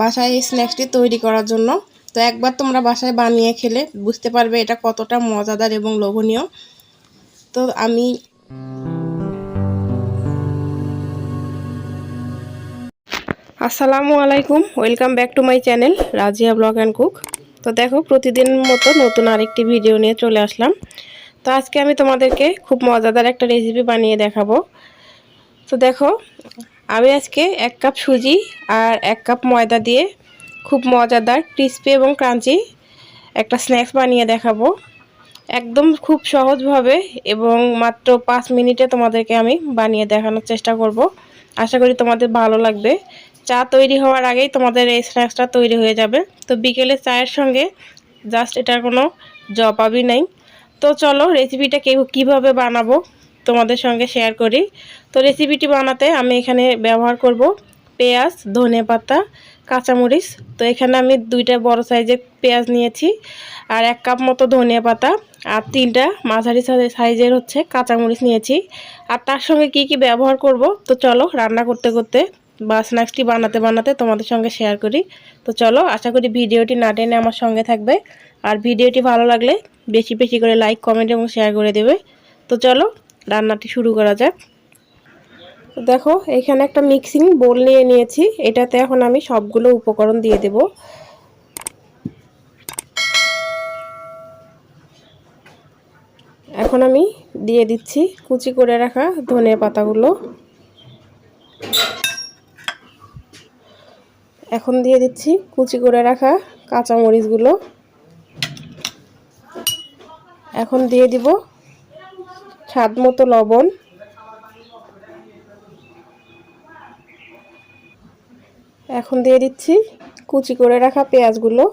বাসায় এই স্ন্যাক্সটি তৈরি করার জন্য। তো একবার তোমরা বাসায় বানিয়ে খেলে, বুঝতে পারবে এটা কতটা মজাদার এবং লোভনীয়। তো আমি আসসালামু আলাইকুম, welcome back to my channel, Razia blog and cook. তো দেখো, প্রতিদিন মতো নতুন আরেকটি ভিডিও নিয়ে চলে আসলাম। তো আজকে আমি তোমাদেরকে খুব মজাদার একটা রেসিপি বানিয়ে দেখাবো। তো দেখো আমি আজকে এক কাপ সুজি আর এক কাপ ময়দা দিয়ে খুব মজাদার ক্রিস্পি এবং ক্রাঞ্চি একটা স্ন্যাক্স বানিয়ে দেখাবো। একদম খুব সহজভাবে এবং মাত্র পাঁচ মিনিটে তোমাদেরকে আমি বানিয়ে দেখানোর চেষ্টা করব। আশা করি তোমাদের ভালো লাগবে। চা তৈরি হওয়ার আগেই তোমাদের এই স্ন্যাক্সটা তৈরি হয়ে যাবে। তো বিকেলে চায়ের সঙ্গে জাস্ট এটার কোনো জবাবই নেই। তো চলো রেসিপিটা কেউ কীভাবে বানাবো তোমাদের সঙ্গে শেয়ার করি। তো রেসিপিটি বানাতে আমি এখানে ব্যবহার করব পেঁয়াজ, ধনে পাতা, কাঁচামরিচ। তো এখানে আমি দুইটা বড় সাইজের পেঁয়াজ নিয়েছি আর এক কাপ মতো ধনিয়া পাতা আর তিনটা মাঝারি সাইজের হচ্ছে কাঁচামরিচ নিয়েছি। আর তার সঙ্গে কি কি ব্যবহার করব? তো চলো রান্না করতে করতে বা স্ন্যাক্সটি বানাতে বানাতে তোমাদের সঙ্গে শেয়ার করি। তো চলো আশা করি ভিডিওটি না টেনে আমার সঙ্গে থাকবে। আর ভিডিওটি ভালো লাগলে বেশি বেশি করে লাইক কমেন্ট এবং শেয়ার করে দেবে। তো চলো রান্নাটি শুরু করা যাক। দেখো, এখানে একটা মিক্সিং বোল নিয়ে নিয়েছি। এটাতে এখন আমি সবগুলো উপকরণ দিয়ে দেব। এখন আমি দিয়ে দিচ্ছি কুচি করে রাখা ধনে পাতাগুলো। এখন দিয়ে দিচ্ছি কুচি করে রাখা কাঁচামরিচগুলো। এখন দিয়ে দিব স্বাদ মতো লবণ। এখন দিয়ে দিচ্ছি কুচি করে রাখা পেঁয়াজগুলো।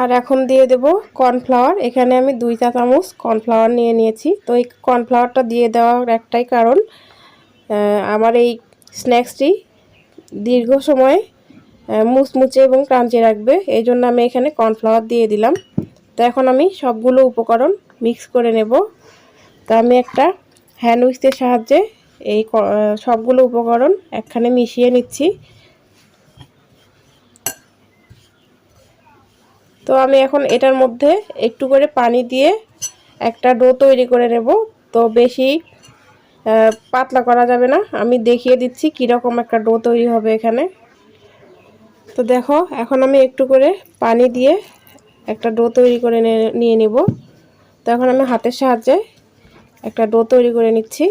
আর এখন দিয়ে দেব কর্নফ্লাওয়ার। এখানে আমি দুই চা চামচ কর্নফ্লাওয়ার নিয়ে নিয়েছি। তো এই কর্নফ্লাওয়ারটা দিয়ে দেওয়ার একটাই কারণ আমার এই স্ন্যাক্সটি দীর্ঘ সময় মুচমুচে এবং ক্রাঞ্চি রাখবে। এই জন্য আমি এখানে কর্নফ্লাওয়ার দিয়ে দিলাম। তো এখন আমি সবগুলো উপকরণ মিক্স করে নেব। তো আমি একটা হ্যান্ড উইক্সের সাহায্যে এই সবগুলো উপকরণ একখানে মিশিয়ে নিচ্ছি। তো আমি এখন এটার মধ্যে একটু করে পানি দিয়ে একটা ডো তৈরি করে নেব। তো বেশি পাতলা করা যাবে না। আমি দেখিয়ে দিচ্ছি কীরকম একটা ডো তৈরি হবে এখানে। তো দেখো, এখন আমি একটু করে পানি দিয়ে একটা ডো তৈরি করে নিয়ে নিব। তো এখন আমি হাতের সাহায্যে একটা ডো তৈরি করে নিচ্ছি।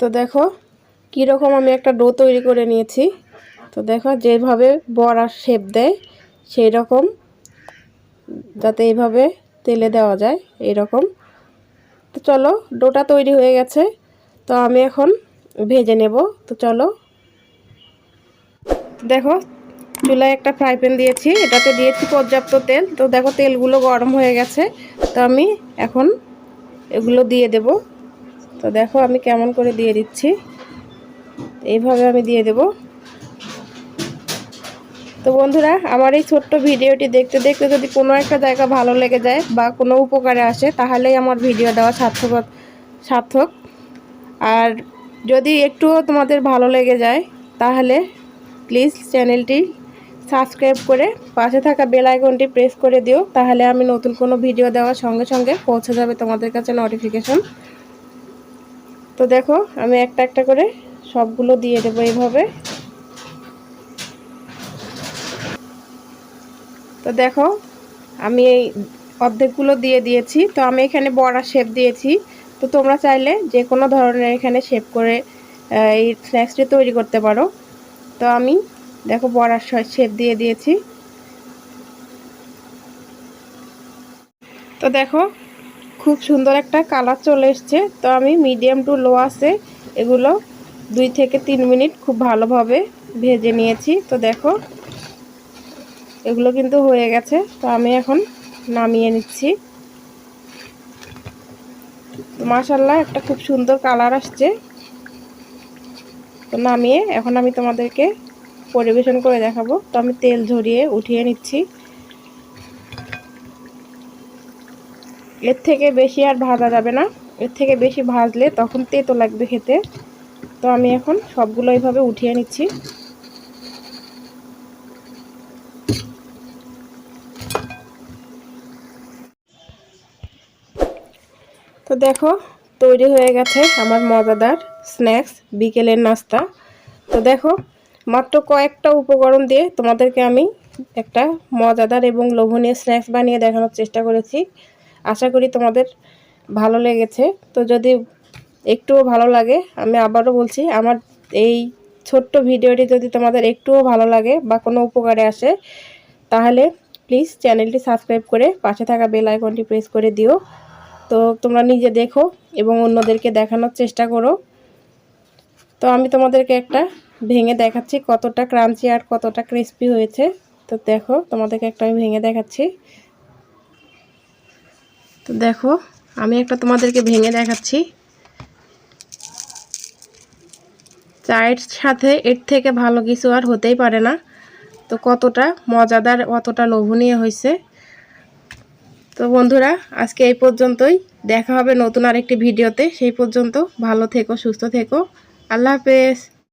তো দেখো, কীরকম আমি একটা ডো তৈরি করে নিয়েছি। তো দেখো, যেভাবে বড়ার শেপ দেয় সেই রকম যাতে এইভাবে তেলে দেওয়া যায় এরকম তো চলো, ডোটা তৈরি হয়ে গেছে। তো আমি এখন ভেজে নেব। তো চলো। দেখো, চুলায় একটা ফ্রাই প্যান দিয়েছি। এটাতে দিয়েছি পর্যাপ্ত তেল। তো দেখো, তেলগুলো গরম হয়ে গেছে। তো আমি এখন এগুলো দিয়ে দেব। তো দেখো আমি কেমন করে দিয়ে দিচ্ছি। এইভাবে আমি দিয়ে দেব। তো বন্ধুরা, আমার এই ছোট্ট ভিডিওটি দেখতে দেখতে যদি কোনো একটা জায়গা ভালো লেগে যায় বা কোনো উপকারে আসে, তাহলেই আমার ভিডিও দেওয়া সার্থক সার্থক। আর যদি একটুও তোমাদের ভালো লেগে যায়, তাহলে প্লিজ চ্যানেলটি সাবস্ক্রাইব করে পাশে থাকা বেল আইকনটি প্রেস করে দিও, তাহলে আমি নতুন কোনো ভিডিও দেওয়ার সঙ্গে সঙ্গে পৌঁছে যাবে তোমাদের কাছে নোটিফিকেশন তো দেখো, আমি একটা একটা করে সবগুলো দিয়ে দেবো এইভাবে। তো দেখো, আমি এই অর্ধেকগুলো দিয়ে দিয়েছি। তো আমি এখানে বড়া শেপ দিয়েছি। তো তোমরা চাইলে যে কোনো ধরনের এখানে শেপ করে এই স্ন্যাক্সটি তৈরি করতে পারো। তো আমি দেখো বড়ার শেপ দিয়ে দিয়েছি। তো দেখো খুব সুন্দর একটা কালার চলে এসছে। তো আমি মিডিয়াম টু লো আছে, এগুলো দুই থেকে তিন মিনিট খুব ভালোভাবে ভেজে নিয়েছি। তো দেখো, এগুলো কিন্তু হয়ে গেছে। তো আমি এখন নামিয়ে নিচ্ছি। মাসাল্লাহ একটা খুব সুন্দর কালার আসছে। তো নামিয়ে এখন আমি তোমাদেরকে পরিবেশন করে দেখাবো। তো আমি তেল ঝরিয়ে উঠিয়ে নিচ্ছি। এর থেকে বেশি আর ভাজা যাবে না। এর থেকে বেশি ভাজলে তখন তেতো লাগবে খেতে। তো আমি এখন সবগুলো এইভাবে উঠিয়ে নিচ্ছি। তো দেখো, তৈরি হয়ে গেছে আমার মজাদার স্ন্যাক্স বিকেলের নাস্তা। তো দেখো, মাত্র কয়েকটা উপকরণ দিয়ে তোমাদেরকে আমি একটা মজাদার এবং লোভনীয় স্ন্যাক্স বানিয়ে দেখানোর চেষ্টা করেছি। আশা করি তোমাদের ভালো লেগেছে। তো যদি একটুও ভালো লাগে, আমি আবারও বলছি, আমার এই ছোট্ট ভিডিওটি যদি তোমাদের একটুও ভালো লাগে বা কোনো উপকারে আসে, তাহলে প্লিজ চ্যানেলটি সাবস্ক্রাইব করে পাশে থাকা বেল আইকনটি প্রেস করে দিও। তো তোমরা নিজে দেখো এবং অন্যদেরকে দেখানোর চেষ্টা করো। তো আমি তোমাদেরকে একটা ভেঙে দেখাচ্ছি কতটা ক্রাঞ্চি আর কতটা ক্রিস্পি হয়েছে। তো দেখো, তোমাদেরকে একটা আমি ভেঙে দেখাচ্ছি। তো দেখো, আমি একটা তোমাদেরকে ভেঙে দেখাচ্ছি। চায়ের সাথে এর থেকে ভালো কিছু আর হতেই পারে না। তো কতটা মজাদার কতটা লোভনীয় হয়েছে। তো বন্ধুরা, আজকে এই পর্যন্তই। দেখা হবে নতুন আরেকটি ভিডিওতে। সেই পর্যন্ত ভালো থেকো, সুস্থ থেকো। আল্লাহ হাফেজ।